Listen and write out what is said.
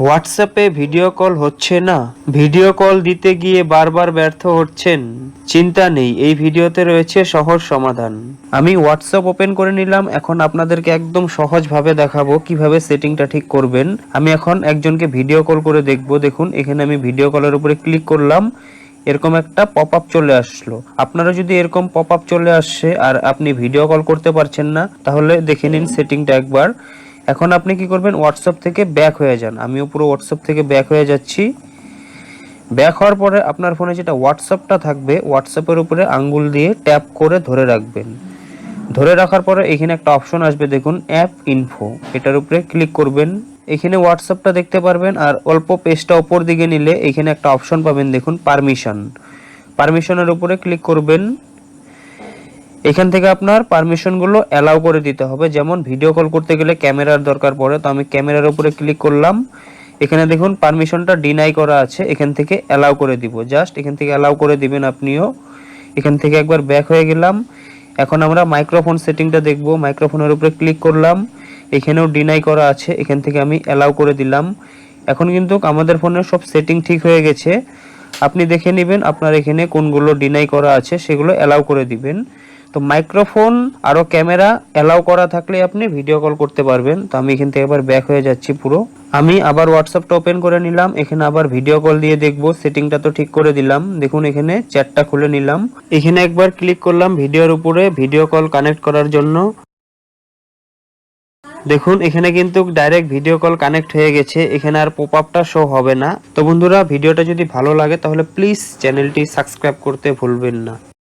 হোয়াটসঅ্যাপে video call হচ্ছে না। ভিডিও কল দিতে গিয়ে বারবার ব্যর্থ হচ্ছেন। চিন্তা নেই, এই ভিডিওতে রয়েছে সহজ সমাধান। আমি হোয়াটসঅ্যাপ ওপেন করে নিলাম, এখন আপনাদেরকে একদম সহজভাবে দেখাবো কীভাবে সেটিংটা ঠিক করবেন। আমি এখন একজনকে ভিডিও কল করে দেখব, দেখুন, এখানে আমি ভিডিও কলের উপরে ক্লিক করলাম, এরকম একটা পপ আপ চলে আসলো। আপনারা যদি এরকম পপ আপ চলে আসছে আর আপনি ভিডিও কল করতে পারছেন না, তাহলে দেখে নিন সেটিংটা একবার। এখন আপনি কি করবেন? হোয়াটসঅ্যাপ থেকে ব্যাক হয়ে যান। আমিও পুরো হোয়াটসঅ্যাপ থেকে ব্যাক হয়ে যাচ্ছি। ব্যাক হওয়ার পরে আপনার ফোনে যেটা হোয়াটসঅ্যাপটা থাকবে হোয়াটসঅ্যাপের উপরে আঙ্গুল দিয়ে ট্যাপ করে ধরে রাখবেন। ধরে রাখার পরে এখানে একটা অপশন আসবে, দেখুন অ্যাপ ইনফো এটার উপরে ক্লিক করবেন। এখানে হোয়াটসঅ্যাপটা দেখতে পারবেন আর অল্প পেজটা ওপর দিকে নিলে এখানে একটা অপশন পাবেন, দেখুন পারমিশন পারমিশনের উপরে ক্লিক করবেন। এখান থেকে আপনার পারমিশনগুলো অ্যালাউ করে দিতে হবে। যেমন ভিডিও কল করতে গেলে ক্যামেরার দরকার পড়ে, তো আমি ক্যামেরার উপরে ক্লিক করলাম। এখানে দেখুন পারমিশনটা ডিনাই করা আছে, এখান থেকে অ্যালাউ করে দিব। জাস্ট এখান থেকে অ্যালাউ করে দিবেন আপনিও। এখান থেকে একবার ব্যাক হয়ে গেলাম। এখন আমরা মাইক্রোফোন সেটিংটা দেখব। মাইক্রোফোনের উপরে ক্লিক করলাম। এখানেও ডিনাই করা আছে, এখান থেকে আমি অ্যালাউ করে দিলাম। এখন কিন্তু আমাদের ফোনের সব সেটিং ঠিক হয়ে গেছে। আপনি দেখে নেবেন আপনার এখানে কোনগুলো ডিনাই করা আছে, সেগুলো অ্যালাউ করে দিবেন। তো মাইক্রোফোন আরও ক্যামেরা অ্যালাউ করা থাকলে আপনি ভিডিও কল করতে পারবেন। তো আমি এখান থেকে আবার ব্যাক হয়ে যাচ্ছি পুরো। আমি আবার হোয়াটসঅ্যাপটা ওপেন করে নিলাম, এখানে আবার ভিডিও কল দিয়ে দেখব। সেটিংটা তো ঠিক করে দিলাম। দেখুন, এখানে চ্যাটটা খুলে নিলাম। এখানে একবার ক্লিক করলাম ভিডিওর উপরে ভিডিও কল কানেক্ট করার জন্য। দেখুন, এখানে কিন্তু ডাইরেক্ট ভিডিও কল কানেক্ট হয়ে গেছে। এখানে আর পপ আপটা শো হবে না। তো বন্ধুরা ভিডিওটা যদি ভালো লাগে, তাহলে প্লিজ চ্যানেলটি সাবস্ক্রাইব করতে ভুলবেন না।